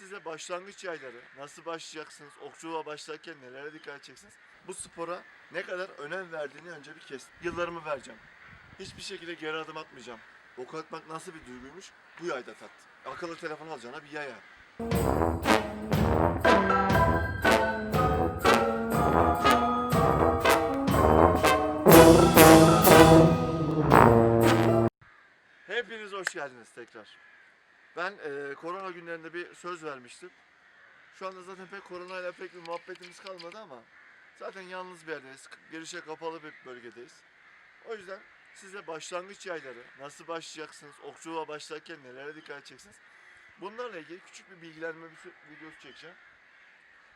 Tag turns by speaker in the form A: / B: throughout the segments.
A: size başlangıç yayları, nasıl başlayacaksınız, okçuluğa başlarken nelere dikkat edeceksiniz. Bu spora ne kadar önem verdiğini önce bir kes. Yıllarımı vereceğim. Hiçbir şekilde geri adım atmayacağım. Ok atmak nasıl bir duyguymuş bu yayda tattım. Akıllı telefon alacağına bir yaya. Hepiniz hoş geldiniz tekrar. Ben eee, korona günlerinde bir söz vermiştim. Şu anda zaten pek koronayla pek bir muhabbetimiz kalmadı ama zaten yalnız bir yerdeyiz. Girişe kapalı bir bölgedeyiz. O yüzden size başlangıç yayları, nasıl başlayacaksınız, okçuluğa başlarken nelere dikkat edeceksiniz. Bunlarla ilgili küçük bir bilgilenme videosu çekeceğim.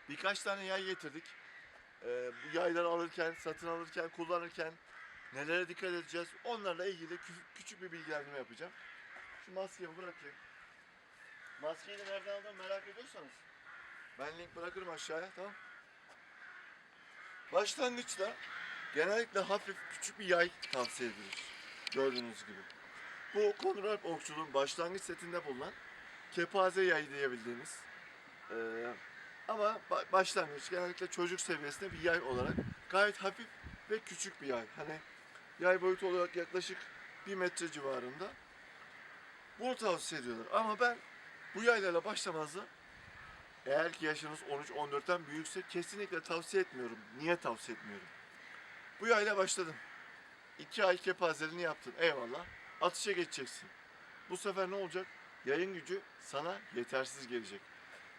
A: Birkaç tane yay getirdik. Eee, bu yayları alırken, satın alırken, kullanırken nelere dikkat edeceğiz? Onlarla ilgili kü- küçük bir bilgilendirme yapacağım. Şu maskeyi bırakayım. Maskeyi de nereden aldığımı merak ediyorsanız ben link bırakırım aşağıya tamam. Başlangıçta genellikle hafif küçük bir yay tavsiye edilir. Gördüğünüz gibi. Bu Conrad okçuluğun başlangıç setinde bulunan kepaze yay diyebildiğimiz eee, ama ba- başlangıç genellikle çocuk seviyesinde bir yay olarak gayet hafif ve küçük bir yay. Hani yay boyutu olarak yaklaşık 1 metre civarında. Bunu tavsiye ediyorlar. Ama ben bu yaylarla başlamazdı. Eğer ki yaşınız 13-14'ten büyükse kesinlikle tavsiye etmiyorum. Niye tavsiye etmiyorum? Bu yayla başladın. 2 ay kepazeliğini yaptın. Eyvallah. Atışa geçeceksin. Bu sefer ne olacak? Yayın gücü sana yetersiz gelecek.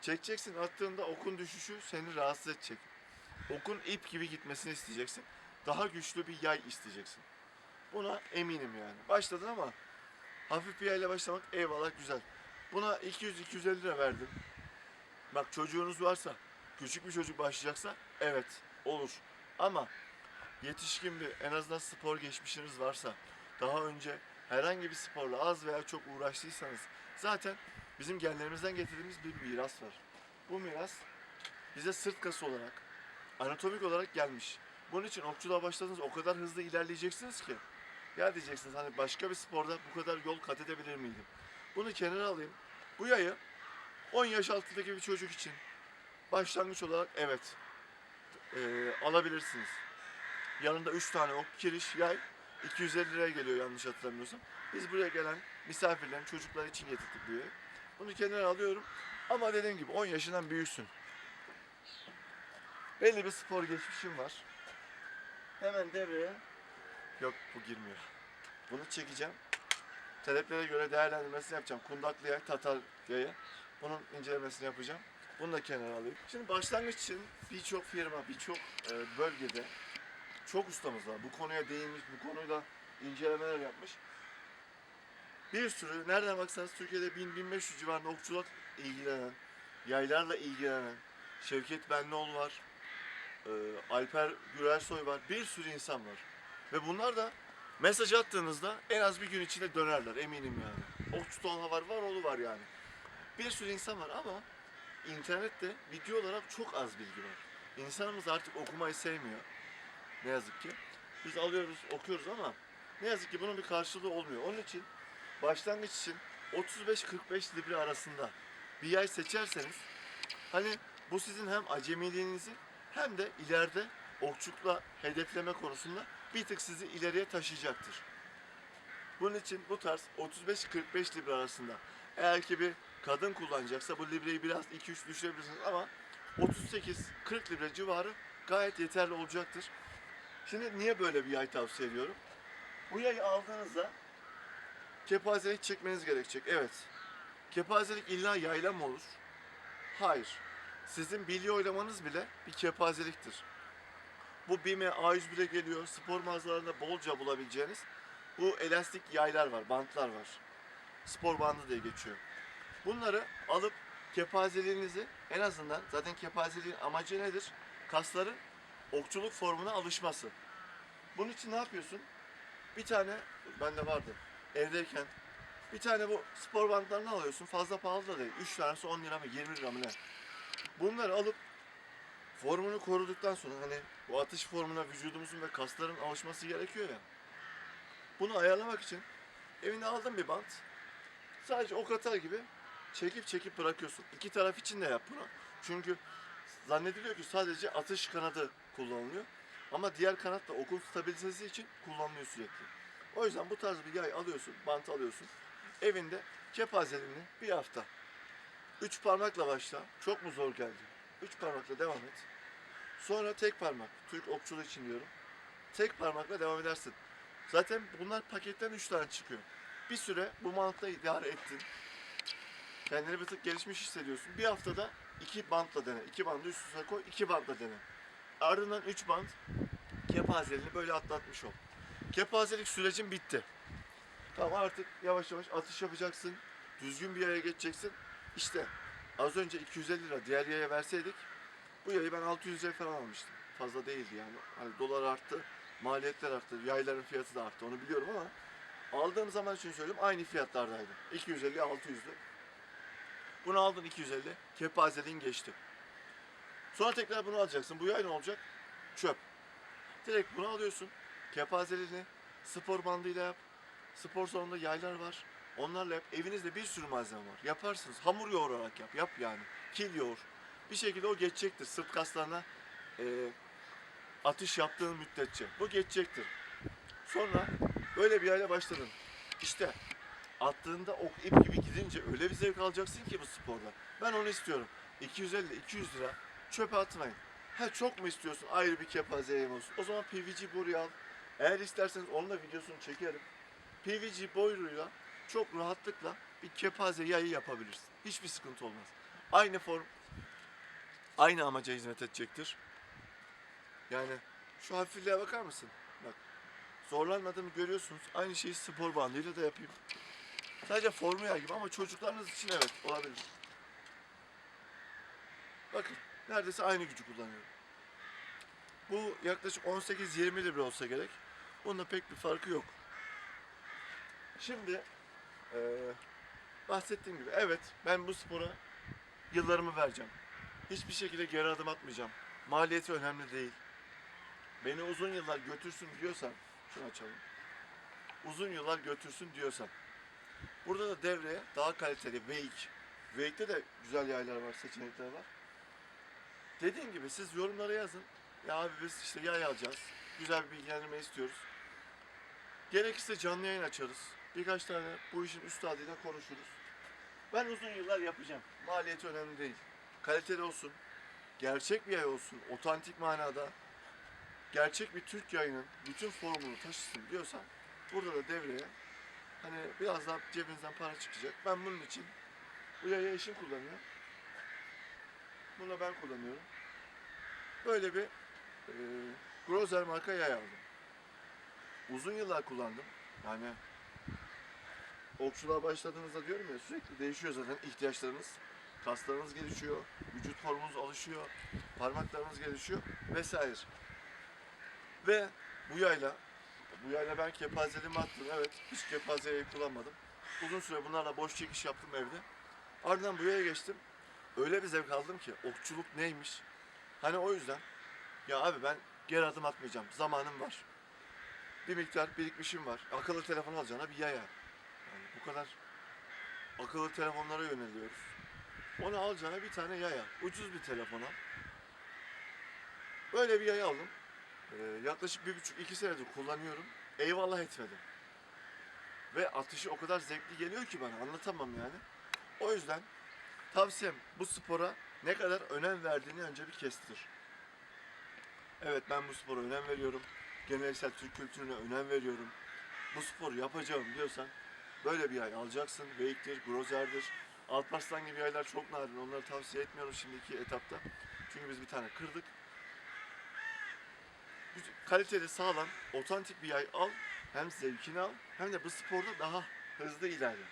A: Çekeceksin attığında okun düşüşü seni rahatsız edecek. Okun ip gibi gitmesini isteyeceksin. Daha güçlü bir yay isteyeceksin. Buna eminim yani. Başladın ama hafif bir yayla başlamak eyvallah güzel. Buna 200-250 lira verdim. Bak çocuğunuz varsa, küçük bir çocuk başlayacaksa evet olur. Ama yetişkin bir en azından spor geçmişiniz varsa, daha önce herhangi bir sporla az veya çok uğraştıysanız zaten bizim genlerimizden getirdiğimiz bir miras var. Bu miras bize sırt kası olarak, anatomik olarak gelmiş. Bunun için okçuluğa başladınız o kadar hızlı ilerleyeceksiniz ki ya diyeceksiniz hani başka bir sporda bu kadar yol kat edebilir miydim? Bunu kenara alayım. Bu yayı 10 yaş altındaki bir çocuk için başlangıç olarak evet eee, alabilirsiniz. Yanında 3 tane ok kiriş yay 250 liraya geliyor yanlış hatırlamıyorsam. Biz buraya gelen misafirlerin çocuklar için getirdik yayı. Bunu kenara alıyorum. Ama dediğim gibi 10 yaşından büyüksün. Belli bir spor geçmişim var. Hemen devreye Yok bu girmiyor. Bunu çekeceğim. Taleplere göre değerlendirmesini yapacağım. Kundaklı yay, Tatar yayı. Bunun incelemesini yapacağım. Bunu da kenara alayım. Şimdi başlangıç için birçok firma, birçok e, bölgede çok ustamız var. Bu konuya değinmiş, bu konuyla incelemeler yapmış. Bir sürü, nereden baksanız Türkiye'de 1000-1500 civarında okçuluk ilgilenen, yaylarla ilgilenen, Şevket Benlioğlu var, e, Alper Gürersoy var, bir sürü insan var. Ve bunlar da mesaj attığınızda en az bir gün içinde dönerler eminim yani. Okçu Tolga var, var oğlu var yani. Bir sürü insan var ama internette video olarak çok az bilgi var. İnsanımız artık okumayı sevmiyor. Ne yazık ki. Biz alıyoruz, okuyoruz ama ne yazık ki bunun bir karşılığı olmuyor. Onun için başlangıç için 35-45 libre arasında bir yay seçerseniz hani bu sizin hem acemiliğinizi hem de ileride okçulukla hedefleme konusunda bir tık sizi ileriye taşıyacaktır. Bunun için bu tarz 35-45 libre arasında eğer ki bir kadın kullanacaksa bu libreyi biraz 2-3 düşürebilirsiniz ama 38-40 libre civarı gayet yeterli olacaktır. Şimdi niye böyle bir yay tavsiye ediyorum? Bu yayı aldığınızda kepazelik çekmeniz gerekecek. Evet. Kepazelik illa yayla mı olur? Hayır. Sizin bilye oylamanız bile bir kepazeliktir. Bu BİM'e A101'e geliyor. Spor mağazalarında bolca bulabileceğiniz bu elastik yaylar var, bantlar var. Spor bandı diye geçiyor. Bunları alıp kepazeliğinizi en azından zaten kepazeliğin amacı nedir? Kasların okçuluk formuna alışması. Bunun için ne yapıyorsun? Bir tane bende vardı evdeyken bir tane bu spor bantlarını alıyorsun. Fazla pahalı da değil. 3 tanesi 10 lira mı 20 lira mı ne? Bunları alıp formunu koruduktan sonra hani bu atış formuna vücudumuzun ve kasların alışması gerekiyor ya. Bunu ayarlamak için evine aldım bir bant. Sadece ok atar gibi çekip çekip bırakıyorsun. İki taraf için de yap bunu. Çünkü zannediliyor ki sadece atış kanadı kullanılıyor. Ama diğer kanat da okun stabilizesi için kullanılıyor sürekli. O yüzden bu tarz bir yay alıyorsun, bant alıyorsun. Evinde kepazeliğini bir hafta. Üç parmakla başla. Çok mu zor geldi? Üç parmakla devam et. Sonra tek parmak. Türk okçuluğu için diyorum. Tek parmakla devam edersin. Zaten bunlar paketten üç tane çıkıyor. Bir süre bu mantla idare ettin. Kendini bir tık gelişmiş hissediyorsun. Bir haftada iki bantla dene. İki bandı üst üste koy, iki bantla dene. Ardından üç bant kepazeliğini böyle atlatmış ol. Kepazelik sürecin bitti. Tamam artık yavaş yavaş atış yapacaksın. Düzgün bir yaya geçeceksin. İşte az önce 250 lira diğer yaya verseydik bu yayı ben 600 liraya falan almıştım. Fazla değildi yani. Hani dolar arttı, maliyetler arttı, yayların fiyatı da arttı onu biliyorum ama aldığım zaman için söyleyeyim aynı fiyatlardaydı. 250 600'lü. Bunu aldın 250, kepazeliğin geçti. Sonra tekrar bunu alacaksın. Bu yay ne olacak? Çöp. Direkt bunu alıyorsun. Kepazeliğini spor bandıyla yap. Spor salonunda yaylar var. Onlarla yap. Evinizde bir sürü malzeme var. Yaparsınız. Hamur yoğurarak yap. Yap yani. Kil yoğur. Bir şekilde o geçecektir. Sırt kaslarına e, atış yaptığın müddetçe. Bu geçecektir. Sonra böyle bir yayla başladın. İşte attığında ok ip gibi gidince öyle bir zevk alacaksın ki bu sporda. Ben onu istiyorum. 250-200 lira çöpe atmayın. Ha çok mu istiyorsun ayrı bir kepaze yayım olsun. O zaman PVC boruyu al. Eğer isterseniz onun da videosunu çekerim. PVC boruyla çok rahatlıkla bir kepaze yayı yapabilirsin. Hiçbir sıkıntı olmaz. Aynı form, aynı amaca hizmet edecektir. Yani şu hafifliğe bakar mısın? Bak. Zorlanmadığımı görüyorsunuz. Aynı şeyi spor bandıyla da yapayım. Sadece formu yay gibi ama çocuklarınız için evet olabilir. Bakın neredeyse aynı gücü kullanıyorum. Bu yaklaşık 18-20 libra olsa gerek. Bunda pek bir farkı yok. Şimdi eee, bahsettiğim gibi evet ben bu spora yıllarımı vereceğim. Hiçbir şekilde geri adım atmayacağım. Maliyeti önemli değil. Beni uzun yıllar götürsün diyorsan, şunu açalım. Uzun yıllar götürsün diyorsan. Burada da devreye daha kaliteli Wake. Wake'de de güzel yaylar var, seçenekler var. Dediğim gibi siz yorumlara yazın. Ya abi biz işte yay alacağız. Güzel bir bilgilendirme istiyoruz. Gerekirse canlı yayın açarız. Birkaç tane bu işin üstadıyla konuşuruz. Ben uzun yıllar yapacağım. Maliyeti önemli değil. Kaliteli olsun. Gerçek bir yay olsun. Otantik manada. Gerçek bir Türk yayının bütün formunu taşısın diyorsan burada da devreye hani biraz daha cebinizden para çıkacak. Ben bunun için bu yayı eşim kullanıyor. Bunu ben kullanıyorum. Böyle bir e, Grozer marka yay aldım. Uzun yıllar kullandım. Yani okçuluğa başladığınızda diyorum ya sürekli değişiyor zaten ihtiyaçlarınız. Kaslarınız gelişiyor, vücut formunuz alışıyor, parmaklarınız gelişiyor vesaire. Ve bu yayla, bu yayla ben kepazeliğimi attım evet. Hiç kepaze yayı kullanmadım. Uzun süre bunlarla boş çekiş yaptım evde. Ardından bu yaya geçtim. Öyle bir zevk aldım ki okçuluk neymiş. Hani o yüzden ya abi ben geri adım atmayacağım. Zamanım var. Bir miktar birikmişim var. Akıllı telefon alacağına bir yaya. Kadar akıllı telefonlara yöneliyoruz. Onu alacağına bir tane yaya. Ucuz bir telefon al. Böyle bir yaya aldım. Ee, yaklaşık bir buçuk iki senedir kullanıyorum. Eyvallah etmedim. Ve atışı o kadar zevkli geliyor ki bana anlatamam yani. O yüzden tavsiyem bu spora ne kadar önem verdiğini önce bir kestir. Evet ben bu spora önem veriyorum. Geleneksel Türk kültürüne önem veriyorum. Bu sporu yapacağım diyorsan böyle bir yay alacaksın. Wake'tir, Grozer'dir. Alparslan gibi yaylar çok nadir. Onları tavsiye etmiyorum şimdiki etapta. Çünkü biz bir tane kırdık. Kaliteli, sağlam, otantik bir yay al. Hem zevkini al hem de bu sporda daha hızlı ilerle.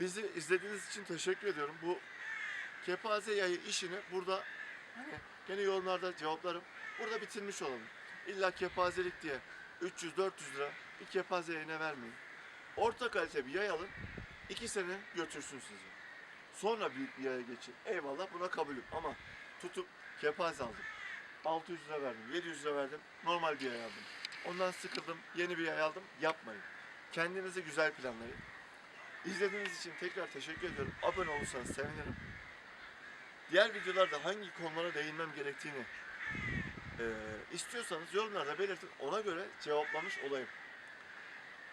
A: Bizi izlediğiniz için teşekkür ediyorum. Bu kepaze yayı işini burada hani gene yorumlarda cevaplarım. Burada bitirmiş olalım. İlla kepazelik diye 300-400 lira bir kepaze yayına vermeyin. Orta kalite bir yay alın. 2 sene götürsün sizi. Sonra büyük bir yaya geçin. Eyvallah buna kabulüm ama tutup kepaze aldım. 600 lira verdim, 700 lira verdim. Normal bir yay aldım. Ondan sıkıldım, yeni bir yay aldım. Yapmayın. Kendinize güzel planlayın. İzlediğiniz için tekrar teşekkür ediyorum. Abone olursanız sevinirim. Diğer videolarda hangi konulara değinmem gerektiğini eee, istiyorsanız yorumlarda belirtin. Ona göre cevaplamış olayım.